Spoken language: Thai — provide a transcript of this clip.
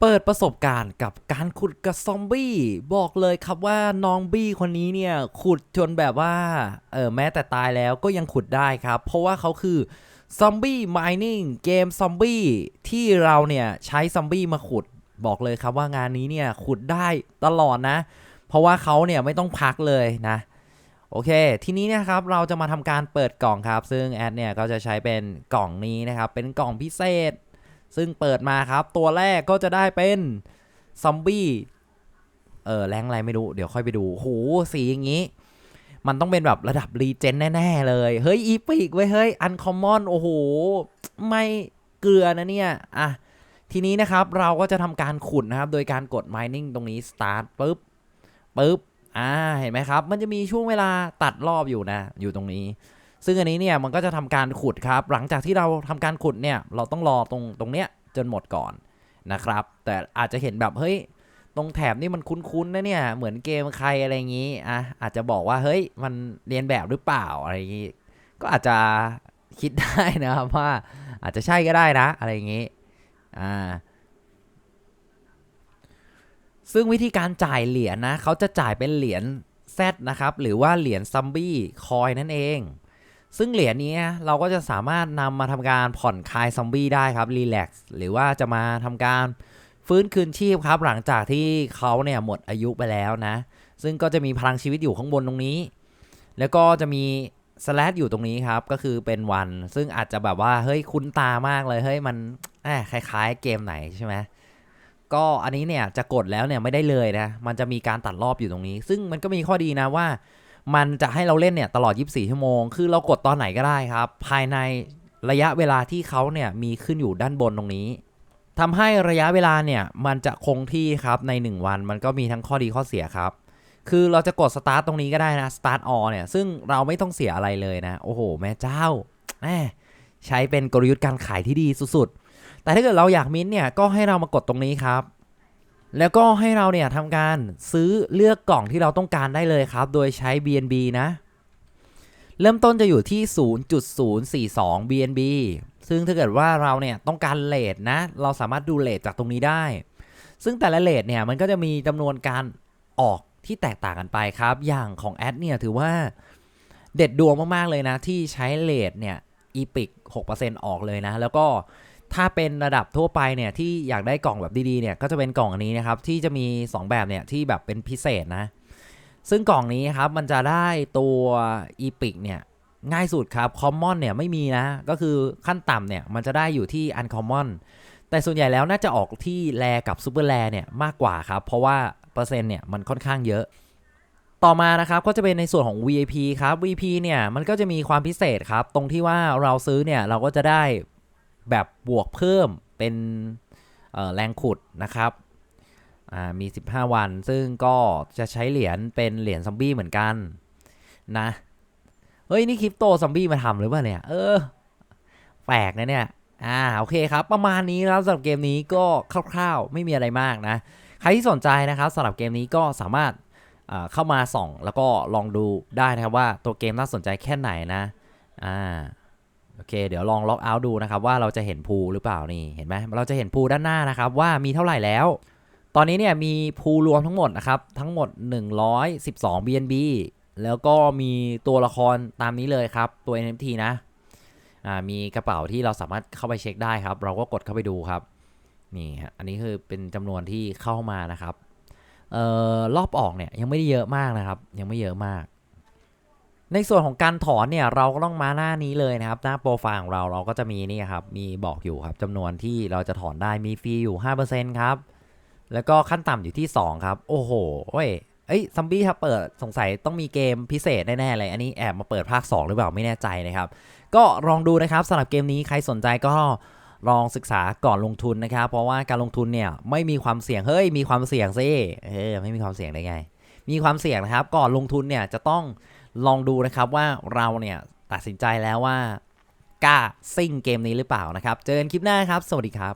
เปิดประสบการณ์กับการขุดกับซอมบี้ บอกเลยครับว่าน้องบี้คนนี้เนี่ยขุดจนแบบว่าเออแม้แต่ตายแล้วก็ยังขุดได้ครับ เพราะว่าเขาคือซอมบี้ม i นิ่งเกมซอมบี้ที่เราเนี่ยใช้ซอมบี้มาขุดบอกเลยครับว่างานนี้เนี่ยขุดได้ตลอดนะ เพราะว่าเขาเนี่ยไม่ต้องพักเลยนะโอเค ทีนี้เนะครับเราจะมาทำการเปิดกล่องครับ ซึ่งแอดเนี่ยก็จะใช้เป็นกล่องนี้นะครับ เป็นกล่องพิเศษ ซึ่งเปิดมาครับ ตัวแรกก็จะได้เป็นซอมบี้เออแรงอะไรไม่รู้ เดี๋ยวค่อยไปดูโหสีอย่างนี้ มันต้องเป็นแบบระดับรีเจนแน่ ๆ เลย เฮ้ย อีพิกไว้ย เฮ้ย อันคอมมอน โอ้โห ไม่เกลือนะเนี่ย อะ ทีนี้นะครับเราก็จะทำการขุดนะครับ โดยการกด mining ตรงนี้ start ปุ๊บปุ๊บอ่าเห็นไหมครับ มันจะมีช่วงเวลาตัดรอบอยู่นะ อยู่ตรงนี้ ซึ่งอันนี้เนี่ยมันก็จะทำการขุดครับ หลังจากที่เราทำการขุดเนี่ยเราต้องรอตรงตรงเนี้ยจนหมดก่อนนะครับ แต่อาจจะเห็นแบบเฮ้ยตรงแถบนี่มันคุ้นๆนะเนี่ยเหมือนเกมใครอะไรอย่างนี้อะอาจจะบอกว่าเฮ้ยมันเรียนแบบหรือเปล่าอะไรอย่างนี้ก็อาจจะคิดได้นะครับว่าอาจจะใช่ก็ได้นะอะไรอย่างนี้อ่าซึ่งวิธีการจ่ายเหรียญนะเขาจะจ่ายเป็นเหรียญ Z นะครับ หรือว่าเหรียญซัมบี้คอยนั่นเอง ซึ่งเหรียญนี้เราก็จะสามารถนำมาทำการผ่อนคลายซอมบี้ได้ครับรีแลกซ์หรือว่าจะมาทำการฟื้นคืนชีพครับ หลังจากที่เขาเนี่ยหมดอายุไปแล้วนะ ซึ่งก็จะมีพลังชีวิตอยู่ข้างบนตรงนี้ แล้วก็จะมีสแลชอยู่ตรงนี้ครับ ก็คือเป็นวัน ซึ่งอาจจะแบบว่าเฮ้ยคุ้นตามากเลยเฮ้ยมันแอบคล้ายๆเกมไหนใช่ไหมก็อันนี้เนี่ยจะกดแล้วเนี่ยไม่ได้เลยนะ มันจะมีการตัดรอบอยู่ตรงนี้ ซึ่งมันก็มีข้อดีนะว่า มันจะให้เราเล่นเนี่ยตลอด 24 ชั่วโมง คือเรากดตอนไหนก็ได้ครับ ภายในระยะเวลาที่เขาเนี่ยมีขึ้นอยู่ด้านบนตรงนี้ทำให้ระยะเวลาเนี่ยมันจะคงที่ครับใน 1 วัน มันก็มีทั้งข้อดีข้อเสียครับ คือเราจะกดสตาร์ตตรงนี้ก็ได้นะ start all เนี่ย ซึ่งเราไม่ต้องเสียอะไรเลยนะ โอ้โห แม่เจ้าแหมใช้เป็นกลยุทธ์การขายที่ดีสุดๆ แต่ถ้าเกิดเราอยากมิ้นท์เนี่ย ก็ให้เรามากดตรงนี้ครับ แล้วก็ให้เราเนี่ยทำการซื้อเลือกกล่องที่เราต้องการได้เลยครับ โดยใช้ BNB นะ เริ่มต้นจะอยู่ที่ 0.042 BNB ซึ่งถ้าเกิดว่าเราเนี่ยต้องการเลทนะ เราสามารถดูเลทจากตรงนี้ได้ ซึ่งแต่ละเลทเนี่ยมันก็จะมีจำนวนการออกที่แตกต่างกันไปครับ อย่างของแอดเนี่ยถือว่าเด็ดดวงมากๆเลยนะ ที่ใช้เลทเนี่ยอีพิก6%ออกเลยนะ แล้วก็ ถ้าเป็นระดับทั่วไปเนี่ยที่อยากได้กล่องแบบดีๆเนี่ยก็จะเป็นกล่องอันนี้นะครับที่จะมี 2 แบบเนี่ยที่แบบเป็นพิเศษนะ ซึ่งกล่องนี้ครับมันจะได้ตัวอีพิกเนี่ยง่ายสุดครับ Common เนี่ยไม่มีนะ ก็คือขั้นต่ำเนี่ยมันจะได้อยู่ที่ Uncommon แต่ส่วนใหญ่แล้วน่าจะออกที่แรกับซูเปอร์แรเนี่ยมากกว่าครับ เพราะว่าเปอร์เซ็นต์เนี่ยมันค่อนข้างเยอะ ต่อมานะครับก็จะเป็นในส่วนของ VIP ครับ VIP เนี่ยมันก็จะมีความพิเศษครับ ตรงที่ว่าเราซื้อเนี่ยเราก็จะได้ แบบบวกเพิ่มเป็นแรงขุดนะครับมี 15 วัน ซึ่งก็จะใช้เหรียญเป็นเหรียญซอมบี้เหมือนกันนะ เฮ้ย นี่คริปโตซอมบี้มาทำหรือเปล่าเนี่ย เออ แปลกนะเนี่ย อ่า โอเคครับ ประมาณนี้แล้วสำหรับเกมนี้ก็คร่าวๆ ไม่มีอะไรมากนะ ใครที่สนใจนะครับสำหรับเกมนี้ก็สามารถเข้ามาส่อง แล้วก็ลองดูได้นะครับว่าตัวเกมน่าสนใจแค่ไหนนะ อ่า โอเค เดี๋ยวลองล็อกเอาท์ดูนะครับว่าเราจะเห็นพูหรือเปล่านี่เห็นไหมเราจะเห็นพูด้านหน้านะครับว่ามีเท่าไหร่แล้ว ตอนนี้เนี่ยมีพูรวมทั้งหมดนะครับทั้งหมด 112 BNB แล้วก็มีตัวละครตามนี้เลยครับตัว NFT นะอ่ามีกระเป๋าที่เราสามารถเข้าไปเช็คได้ครับ เราก็กดเข้าไปดูครับนี่ฮะอันนี้คือเป็นจำนวนที่เข้ามานะครับเอ่อรอบออกเนี่ยยังไม่ได้เยอะมากนะครับ ยังไม่เยอะมาก ในส่วนของการถอนเนี่ยเราก็ต้องมาหน้านี้เลยนะครับ หน้าโปรไฟล์ของเราเราก็จะมีนี่ครับมีบอกอยู่ครับจำนวนที่เราจะถอนได้มีฟรีอยู่ 5%ครับ แล้วก็ขั้นต่ำอยู่ที่ 2 ครับ โอ้โหเว้ยเอ้ยซัมบี้ครับเปิดสงสัยต้องมีเกมพิเศษแน่ๆเลย อันนี้แอบมาเปิดภาค 2 หรือเปล่าไม่แน่ใจนะครับ ก็ลองดูนะครับสำหรับเกมนี้ใครสนใจก็ลองศึกษาก่อนลงทุนนะครับ เพราะว่าการลงทุนเนี่ยไม่มีความเสี่ยงเฮ้ยมีความเสี่ยงซิเออไม่มีความเสี่ยงได้ไง มีความเสี่ยงนะครับ ก่อนลงทุนเนี่ยจะต้อง ลองดูนะครับว่าเราเนี่ยตัดสินใจแล้วว่ากล้าซิ่งเกมนี้หรือเปล่านะครับ เจอกันคลิปหน้าครับ สวัสดีครับ